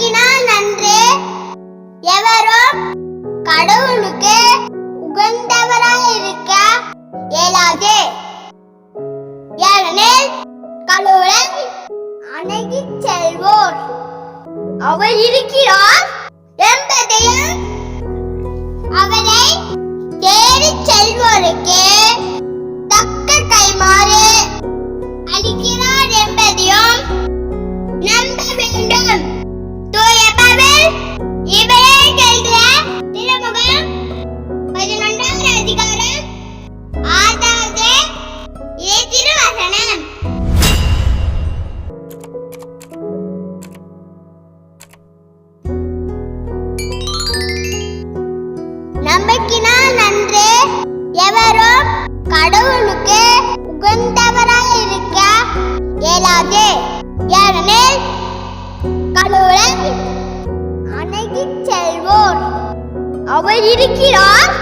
நம்பிக்கினால் நன்று. எவரும் கடவுளுக்கு உகந்தவராய் இருக்க இயலாது. ஏனெனில் கடவுளை அணுகிச் செல்வோர். அவர் இருக்கிறார். நம்பிக்கினால் நன்று. எவரும் கடவுளுக்கு உகந்தவராய் இருக்க இயலாது. ஏனெனில் கடவுளை அணுகிச் செல்வோர் அவர் இருக்கிறார்.